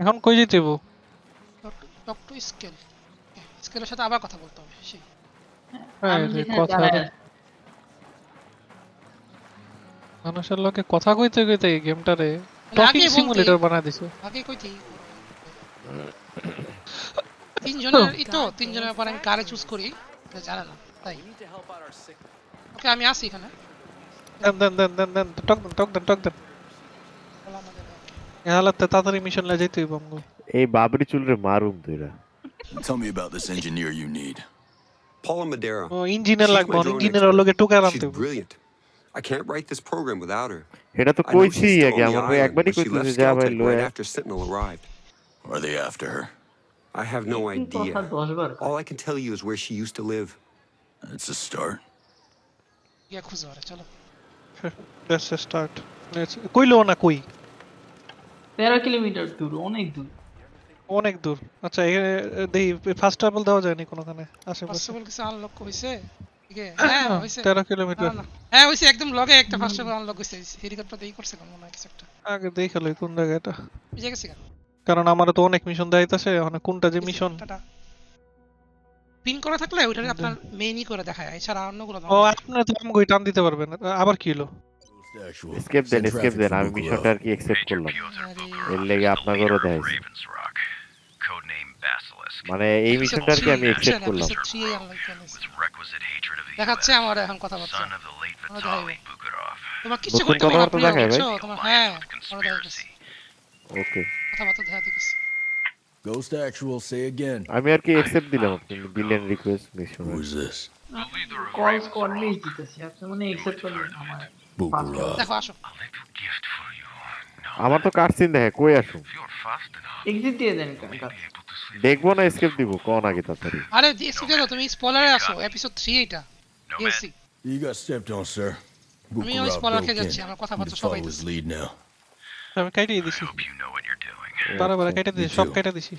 এখন কই যেতে হইব? টক টু স্কেল স্কেলের সাথে আবার কথা বলতে হবে সেই। হ্যাঁ, কথা রে। মানুষের লোকে কথা কইতে কইতে গেমটারে টকিং সিমুলেটর বানায় দিছে। আগে কইতি। তিনজনের ই তো তিনজনের পর আমি কারে চুজ করি জানে না তাই। ওকে আমি আসি এখানে। দেন দেন দেন দেন দেন টক দেন টক দেন টক দেন। হালাতে তাড়াতাড়ি মিশন লে যাইতে হইব আমগো এই বাবরি চুলরে মারুম তুইরা Tell me about this engineer you need. Paula Madera. ও ইঞ্জিনিয়ার She's লাগবে my drone ইঞ্জিনিয়ার লগে expert. টুকার আনতে She's হইব brilliant. I can't write this program without her. এটা তো I know কইছি she's still আগে on the আমার ভাই island, একবারই but she কইতেছে left যা ভাই Skeltec লয়ে right after Sentinel arrived. Are they after her? I have no কথা idea. দশবার All I can tell you is where she used to live. It's a start. গিয়ে খুঁজো আরে চলো লেটস স্টার্ট লেটস কইলো না কই তেরো কিলোমিটার দূর অনেক দূর। অনেক দূর। আচ্ছা এখানে দেই ফার্স্ট ট্রাভেল দেওয়া যায়নি কোনোখানে আশেপাশে? পসিবল কিছু আনলক হইছে? ঠিক আছে হ্যাঁ হইছে। তেরো না, কিলোমিটার। হ্যাঁ হইছে একদম লগে একটা ফার্স্ট অফ আনলক হইছে হেলিকপ্টার দিয়ে করছে কোন মনে কিছু একটা। আগে দেখাল কোন জায়গাটা বুঝে গেছি কারণ আমার তো অনেক মিশন দেখাইতেছে মানে কোনটা যে মিশন পিন করা থাকলে ওইটা আপনার মেইনই করে দেখায় এছাড়া অন্যগুলো ও আপনি তো আমগোই টান দিতে পারবেন আবার কি হলো. স্কেপ দেন স্কেপ দেন আমি. মিশনটা আর কি অ্যাকসেপ্ট করলাম। এর লেগে আপনাদেরও Basilisk, মানে এই মিশনটা আর কি আমি অ্যাকসেপ্ট করলাম। The দেখাচ্ছে আমার এখন the yeah. Bukharov, তোমার নতুন করতে প্রিয় দেখায় ভাই? তোমার হ্যাঁ alliance with আমার দেখাচ্ছে conspiracy. ওকে কথাবার্তা দেখাতে গেছে Ghost Actual, say again. আমি আর কি অ্যাকসেপ্ট দিলাম আপনি দিলেন request mission Who's this? Call করলেই দিতেছি আপনি মানে একসেপ্ট করলেন আমার Bukharov. দেখো আসো। আমার তো কাটসিন দেখে? কই এক্সিট দিয়ে দেন sleep. দেখব না স্কেপ দিব। কোন আগে তাড়াতাড়ি। আরে এসি দাও তুমি স্পয়লারে আসো। এপিসোড 3 এটা man, You got stepped on, sir. আমি ওই খেয়ে যাচ্ছি. আমার কথাবার্তা to সবাই. আমি কাটিয়ে দিছি। Hope you know what you're doing. বারে বারে কেটে দিছি সব. কেটে দিছি.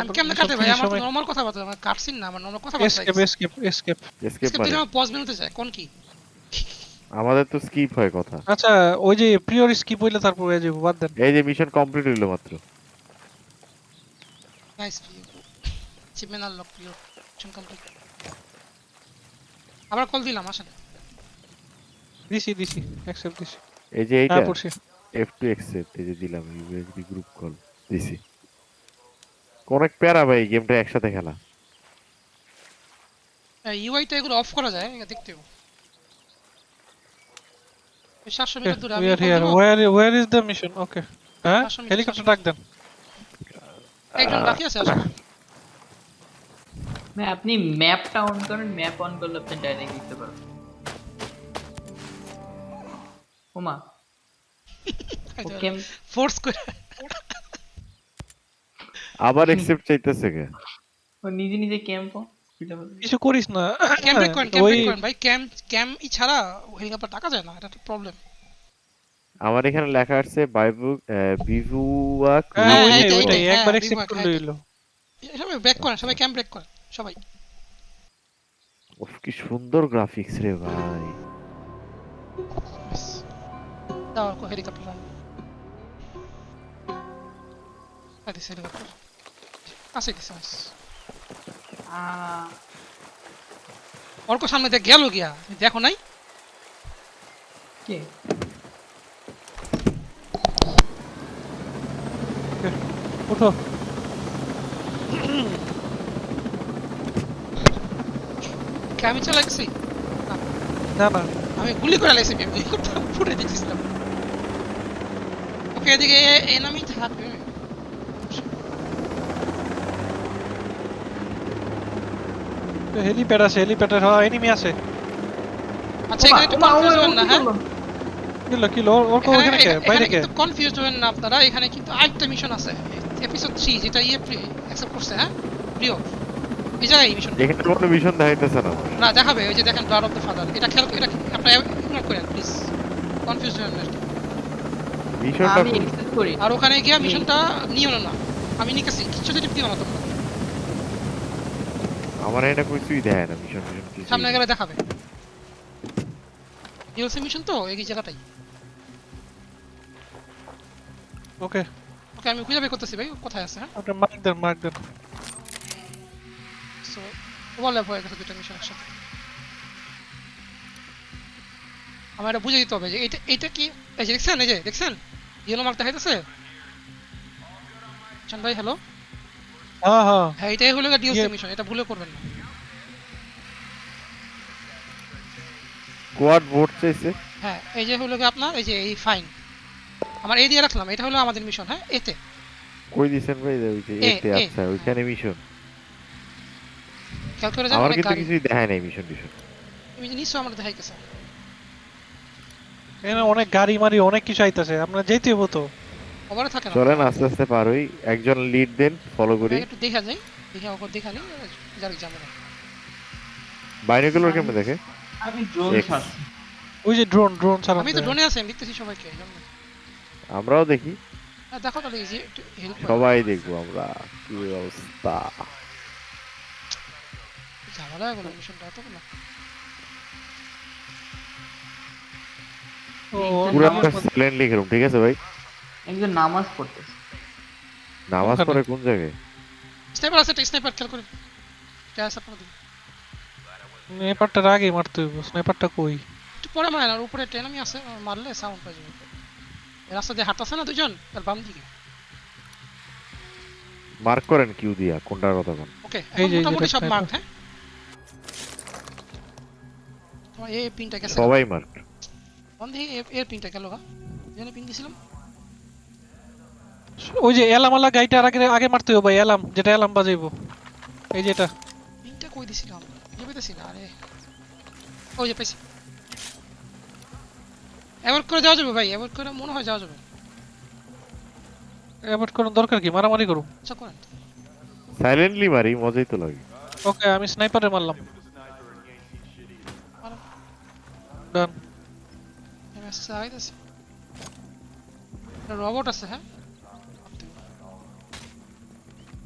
আমি কেমনে কাটে ভাই? আমার নরমাল কথাবার্তা আমার কাটসিন না? আমার নরমাল কথাবার্তা escape escape escape escape skip দিলে আমার পজ মেনুতে যায়। কোন কি? আমাদের তো স্কিপ হয় কথা। আচ্ছা ওই যে প্রিয়র স্কিপ হইলে তারপর হয়ে যাবে বাদ দেন। এই যে মিশন কমপ্লিট হইল মাত্র। নাইস চিপমেন আনলক প্রিয় মিশন কমপ্লিট আবার কল দিলাম আসেন। দিছি দিছি অ্যাকসেপ্ট দিছি। এই যে এইটা এফ টু অ্যাকসেপ্ট এই যে দিলাম ইউএসবি গ্রুপ কল দিছি। অনেক প্যারা ভাই গেমটা একসাথে খেলা। ইউআইটা এগুলো অফ করা যায় এটা দেখতে হবে। এই 700 মিটার দূরে আমি we are call here. দিব? where where is the mission? Okay. হ্যাঁ? পাঁচশো মিটার, হেলিকপ্টার পাঁচশো ডাক দেন। একজন বাকি আছে আসো ভাই আপনি ম্যাপটা অন করেন ম্যাপ অন করলে আপনি ডাইরেক্ট দিতে পারবেন। ওমা। ওকে ফোর্স করে আবার অ্যাকসেপ্ট চাইতেছে কে? ও নিজে নিজে ক্যাম্প কিছু করিস না। ভাই ক্যাম্প ক্যাম্প ই ছাড়া হেলিকপ্টার টাকা যায় না এটা একটা প্রবলেম আমার এখানে লেখা আছে বাইবু বিভুয়া হ্যাঁ ওইটাই একবার অ্যাকসেপ্ট করলে হ্যাঁ। সবাই ব্রেক করেন সবাই ক্যাম্প ব্রেক করেন সবাই। উফ কি সুন্দর গ্রাফিক্স রে ভাই। দাও আর হেলিকপ্টার দিস হেলিকপ্টার আছে দিস বাস অর্ক সামনে দিয়ে গেল গিয়া। দেখো নাই? কে? কে আমি না আমি গুলি করে হেলিকপ্টার ফুটে দিচ্ছিলাম ওকে এদিকে এনামি থাকবে হেলিপ্যাড আছে হেলিপ্যাডের হ্যাঁ এনিমি আছে। আচ্ছা এখানে একটু কনফিউজ হবেন না হ্যাঁ? কিলো কিলো ওর ওখানে কে? বাইরে কে? কনফিউজ হবেন না আপনারা। এখানে কিন্তু আরেকটা মিশন আছে। এপিসোড 3 যেটা ইয়ে অ্যাকসেপ্ট করছে হ্যাঁ? প্রিয়। এই জায়গায় মিশন এখানে কোনো মিশন দেখাইতেছে না না দেখাবে ওই যে দেখেন ব্লাড অফ দ্য ফাদার এটা খেয়াল এটা আপনারা ইগনোর করেন প্লিজ কনফিউজ হবেন না আর মিশনটা আমি এক্সেপ্ট করি। আর ওখানে গিয়া মিশনটা নিও না আমি নিকাছি কিছু যদি দিও না তোমরা আমার এটা কিছুই দেয় না মিশন মিশন কিছু সামনে গেলে দেখাবে। ডিএলসি মিশন তো এই জায়গাটাই। ওকে। ওকে আমি খুঁজে বের করতেছি ভাই কোথায় আছে হ্যাঁ? ওটা মার্ক দেন মার্ক দেন। সো ওভারল্যাপ হয়ে গেছে দুটো মিশন একসাথে। আমার এটা বুঝে দিতে হবে যে এটা এটা কি এই যে দেখছেন এই যে দেখছেন? ইয়েলো মার্ক দেখাইতেছে? চান ভাই হ্যালো হ্যাঁ হ্যাঁ। হ্যাঁ এটাই হলো ডিওসি ইয়ে- মিশন এটা ভুলে করবেন না। কোয়াড ভোট চাইছে। হ্যাঁ এই যে হলো আপনার এই যে এই ফাইন আমার এই দিয়ে রাখলাম এটা হলো আমাদের মিশন হ্যাঁ এতে। কই দিছেন ভাই? ওই যে এতে আচ্ছা ওইখানে মিশন খেয়াল করে আমার কিন্তু কিছুই দেখায় নাই মিশন তুমি নিশ্চয় আমাদের দেখাইতেছে। এখানে অনেক গাড়ি মারি অনেক কিছু আইতাছে। আপনারা যেতে হব তো। থাকে না। চলেন আস্তে আস্তে পার হই। একজন লিড দেন ফলো করি। একটু দেখা যাই দেখে ওকে দেখা নেই যারি যাব না। বাইনোকুলার কেমনে দেখে? আমি ড্রোন। ছাড়ছি। ওই যে ড্রোন ড্রোন ছাড়া আমি তো ড্রোনে আছি আমি দেখতেছি সবাইকে আমরাও দেখি। হ্যাঁ, দেখো তাহলে ইজি একটু হেল্প সবাই দেখব আমরা কি অবস্থা। ঝামেলা হয়ে গেল মিশনটা এতগুলো পুরো সাইলেন্টলি খেলুম ঠিক আছে ভাই? একজন নামাজ পড়তেছে। নামাজ পড়ে কোন জায়গায়? স্নাইপার আছে একটা স্নাইপার খেয়াল করে যা আছে আপনার দিকে স্নাইপারটার আগে মারতে হইব স্নাইপারটা কই? একটু পরে মারেন আর উপরে ট্রেন আমি আছে মারলে সাউন্ড পাই যাবে। রাস্তা দিয়ে হাঁটতেছে না দুজন? তার বাম দিকে। মার্ক করেন কিউ দিয়া কোনটার কথা কোন ওকে এই যে- মোটামুটি সব মার্ক হ্যাঁ? তোমার এই পিনটা গেছে। সবাই মার্ক বন্ধ এর এর পিনটা গেল গা? জানি পিন দিছিলাম। ওই যে এলামালা গাড়িটার আগে আগে মারতে হইব ভাই এলাম যেটা এলাম বাজাইবো। এই যেটা পিনটা কই দিছিলাম? বুঝে পেতেছি না আরে। ওই যে পেয়েছি। অ্যাভয়েড করে যাওয়া যাবে ভাই অ্যাভয়েড করে মনে হয় যাওয়া যাবে। এবার কোনো দরকার কি? মারামারি করুম আচ্ছা করেন। সাইলেন্টলি মারি মজাই তো লাগে। ওকে আমি স্নাইপারে মারলাম। মারো। ডান এমএস আইতেছে। রোবট আছে হ্যাঁ?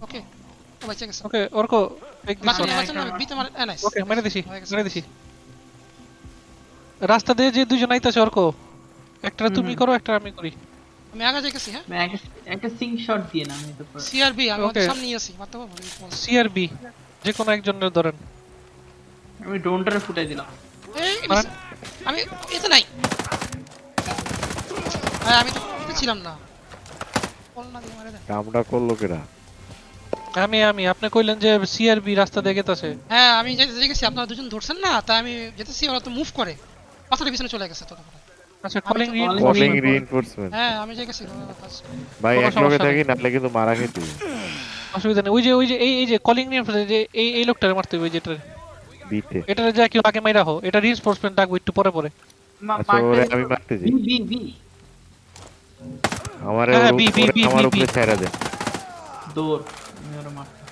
ওকে ও ওকে ওরকো এক দিস বাঁচানো one. বাঁচানো বিতে মারে এ নাইস ওকে মেরে দিছি মেরে দিছি রাস্তা দিয়ে যে দুজন আইতাছে অর্ক একটা তুমি করো একটা আমি করি। আমি আগে যাইতেছি হ্যাঁ? আমি একটা- সিং শট দিয়ে না আমি তো সিআরবি আমি. সামনেই আছি মারতে পারব সিআরবি যে কোনো একজনের ধরেন। আমি ড্রোনটারে ফুটাই দিলাম। এই আমি এতে নাই। আমি তো ছিলাম না। বল না দিয়ে মারে দেন করল কেরা? আমি আমি আপনি কইলেন যে সিআরবি রাস্তা দিয়ে গেতাছে। হ্যাঁ আমি যেতে গেছি আপনারা দুজন ধরছেন না তাই আমি যেতেছি ওরা তো মুভ করে। পাথরের পিছনে চলে গেছে ততক্ষণ। আচ্ছা কলিং তো রিন calling কলিং রিইনফোর্সমেন্ট হ্যাঁ আমি যাই গেছি ভাই এক লগে থাকি নেই। নাহলে কিন্তু মারা খেতে। অসুবিধা নেই। ওই যে ওই যে এই এই যে কলিং রিন যে এই এই লোকটারে মারতে হবে যেটা বিতে এটা যা কেউ আগে মাইরা হো। এটা রিইনফোর্সমেন্ট ডাকবো একটু পরে পরে। আচ্ছা মারতে আমি মারতে যাই বি বি বি। আমার হ্যাঁ, বি, বি, বি, বি, উপরে। ছেড়ে দেন দৌড়। আমি ওরা মারতে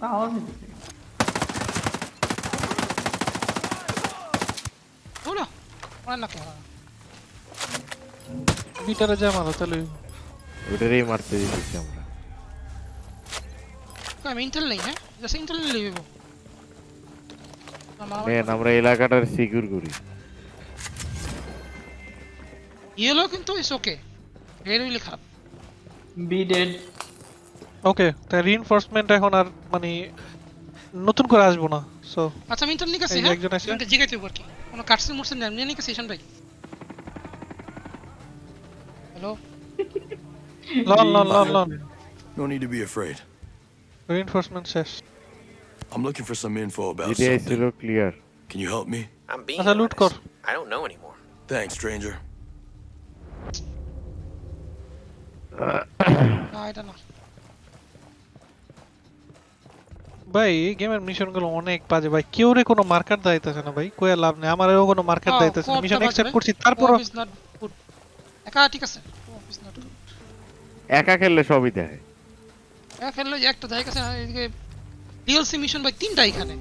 তা আওয়াজ হইতেছে। ওরা ওরা না কেন বিটারে যা মারো তাহলে ওটারই মারতে দিতেছি আমরা আমি ইন্টেল নেই হ্যাঁ জাস্ট ইন্টেল নিয়ে নেব মেন আমরা এলাকাটার সিকিউর করি ইয়েলো কিন্তু ইস ওকে ভেরি খারাপ বি ডেড ওকে তাই রিইনফোর্সমেন্ট এখন আর মানে নতুন করে আসব না সো আচ্ছা আমি ইন্টেল নিয়ে গেছি এই যে হ্যাঁ একজন আছে। ইন্টেল জিগাইতে হবে আর কি কোনো কাটসিন মুটসিন নেই নিয়ে নিয়ে গেছি ঈশান ভাই হ্যালো লন লন লন লন No need to be afraid. Reinforcement শেষ I'm looking for some info about GTI something. ছিল clear Can you help me? I'm being আচ্ছা লুট কর honest. I don't know anymore. Thanks, stranger. না এটা না ভাই এই গেমের মিশনগুলো অনেক বাজে ভাই। কেউ রে কোনো মার্কার দাইতেছে না ভাই। কই আর লাভ নেই। আমারও কোনো মার্কার Oh, দাইতেছে না। মিশন অ্যাকসেপ্ট করছি। good. একা ঠিক আছে. একা খেললে সবই দেখে একা খেললে একটা গেছে এদিকে ডিএলসি মিশন ভাই তিনটা এখানে।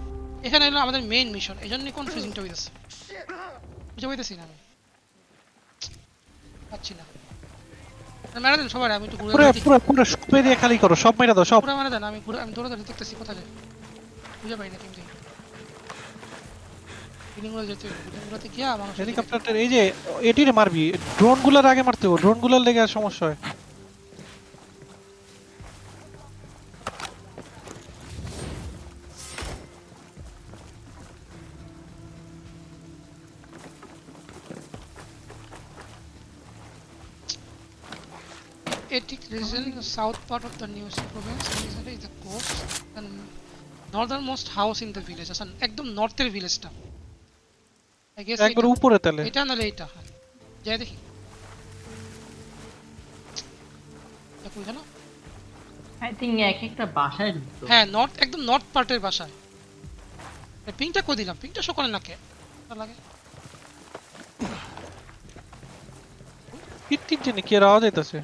এখানে হলো আমাদের মেইন মিশন এই জন্যই কনফিউজিংটা হইতেছে। না আমি। পাচ্ছি না। মেরে দেন সবার আমি একটু ঘুরে পুরো পুরো পুরো সব এরিয়া খালি করো সব মেরা দাও সব। পুরো মেরে দেন আমি ঘুরে আমি দৌড়ে দৌড়ে দেখতেছি কোথায় যায়? বুঝে পাই না কিন্তু বিল্ডিংগুলো যেতে হবে বিল্ডিংগুলোতে গিয়ে মানুষ হেলিকপ্টারটা এই যে এটির মারবি ড্রোনগুলার আগে মারতে হবে ড্রোনগুলার লেগে সমস্যা হয়। Attic region, south part of the New province, and is the coast and northernmost house in the village. আচ্ছা একদম নর্থের ভিলেজটা I guess একবার উপরে তাহলে এটা নাহলে এটা হ্যাঁ। যাই দেখি এটা জানো? আই থিঙ্ক এক একটা বাসায় ঢুকতো হ্যাঁ নর্থ একদম নর্থ পার্টের বাসায় পিংটা কই দিলাম পিংটা শো করে না কে লাগে কিট কিট জানি কি আওয়াজ আইতাছে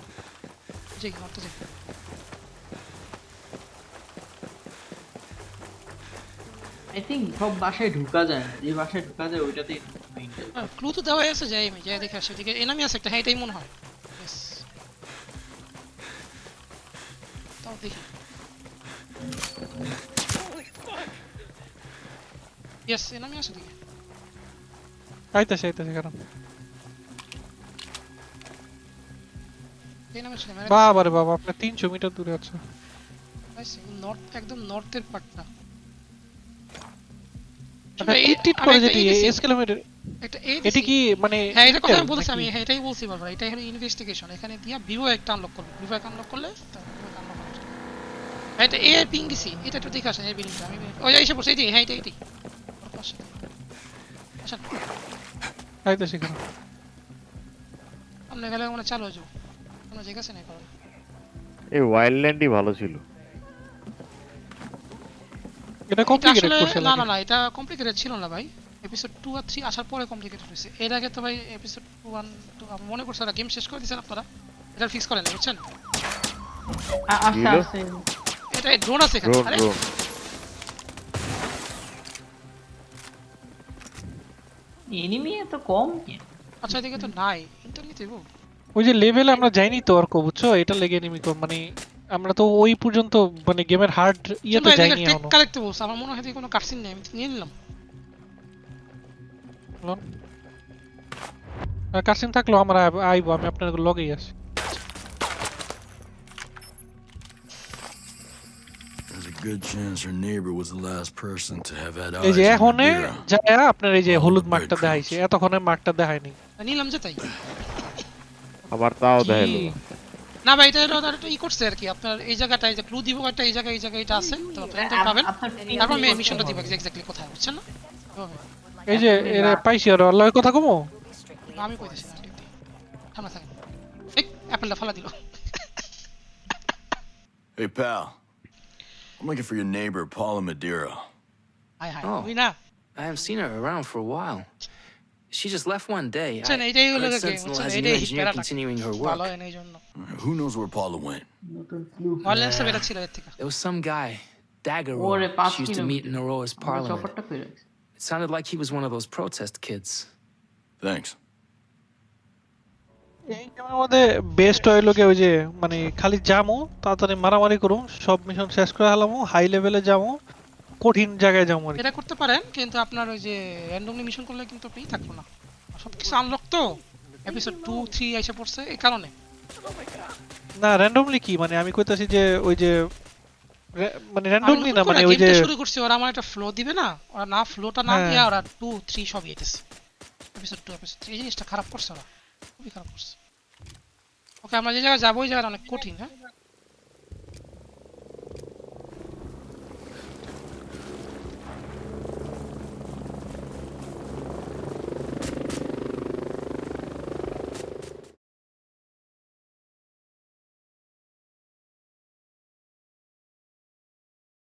জি নর্থে যাই আই থিঙ্ক সব বাসায় ঢুকা যায় না যে বাসায় ঢুকা যায় ওইটাতেই maintain। ক্লু তো দেওয়া আছে যাই আমি যাই দেখে আসি ওদিকে এনামি আছে একটা হ্যাঁ এটাই মনে হয় Yes. তাও দেখি ইয়েস এনামি আছে ওদিকে আইতাছে আইতাছে কারণ এনামি ছিল বাবা রে বাবা আপনার তিনশো মিটার দূরে আছে। নর্থ একদম নর্থের এটি কি মানে হ্যাঁ এটা কথা আমি বলছি আমি হ্যাঁ এটাই বলছি বারবার এটাই হলো ইনভেস্টিগেশন এখানে দিয়া একটা আনলক করব। ভিভো একটা আনলক করলে হবে। হ্যাঁ, এটা এ পিং দিছি এটা একটু দেখে আসেন এই বিল্ডিংটা আমি ওই এসে পড়ছে হ্যাঁ আসেন। গেলে মানে চালু হয়ে যাব। কোনো জায়গা আছে না কারণ এই ওয়াইল্ডল্যান্ডই ভালো ছিল। এটা কমপ্লিকেটেড করছে না না না এটা কমপ্লিকেটেড ছিল না ভাই। এপিসোড টু আর থ্রি আসার পরে কমপ্লিকেটেড হয়েছে। এর আগে তো ভাই এপিসোড টু ওয়ান টু মনে করছে গেম শেষ করে দিয়েছেন আপনারা। এটা ফিক্স করেন বুঝছেন? আ- আস্তে এটা ড্রোন আছে এখানে আরে। এনিমি এত কম কেন আচ্ছা এদিকে তো নাই। ইন্টারনেট দেবো ওই যে লেভেলে আমরা যাইনি তো অর্ক বুঝছ? এটা লেগে নিমি কম মানে আমরা তো ওই পর্যন্ত মানে গেমের হার্ড ইয়েতে যাইনি টেক এখনও। কালেক্টে বলছে আমার মনে হয় কোনো কাটসিন নেই আমি তো নিয়ে নিলাম। আর কাসিম থাকলেও আমরা আইবো আমি আপনার লগেই আছি। There's a good chance her neighbor was the last person to have had এই eyes যে on এখনে যায় আপনার এই যে হলুদ মার্কটা. দেখাইছে এতক্ষণে মার্কটা দেখায়নি। নিলাম যে তাই। আবার তাও? দেখাইলো না ভাই এটা এটা একটু ই করছে আর কি আপনার এই জায়গাটায় যে ক্লু দিব একটা এই জায়গায় এই জায়গায় এটা আছে তো আপনি enter পাবেন তারপর আমি মিশনটা দিব এক্স্যাক্টলি কোথায় বুঝছেন না এই যে এরা পাইছি আর আল্লাহর কথা কমো না, আমি কইতেছি ঠান্ডা থাকেন এই অ্যাপেলটা ফালা দিল Hey, pal. I'm looking for your neighbor, Paula Madeira. Hi hi Oh. I haven't seen her around for a while. She just left one day. I হলো game new engineer continuing her ভালো work. হয় না এই জন্য Who knows where Paula went? ছিল এর থেকে There was some guy, Dagger, she used to meet in Aurora's parliament. It sounded like he was one of those protest kids. Thanks. এই গেমের মধ্যে বেস্ট হইল কি ওই যে মানে খালি যামো তাড়াতাড়ি মারামারি করুম সব মিশন শেষ করে হালামো হাই লেভেলে যামো কঠিন জায়গায় যাব এটা করতে পারেন কিন্তু আপনার ওই যে র্যান্ডমলি মিশন করলে কিন্তু আপনি থাকব না। সব কিছু আনলক তো? এপিসোড টু থ্রি এসে পড়ছে এই কারণে। না র্যান্ডমলি কি? মানে আমি কইতাছি যে ওই যে মানে র্যান্ডমলি না মানে ওই যে শুরু করছি ওরা আমার একটা ফ্লো দিবে না? ওরা না ফ্লোটা না হ্যাঁ। দিয়ে ওরা টু থ্রি সব ইয়েতেছে এপিসোড টু এপিসোড থ্রি এই জিনিসটা খারাপ করছে ওরা। খুবই খারাপ করছে। ওকে আমরা যে জায়গায় যাব ওই জায়গাটা অনেক কঠিন হ্যাঁ?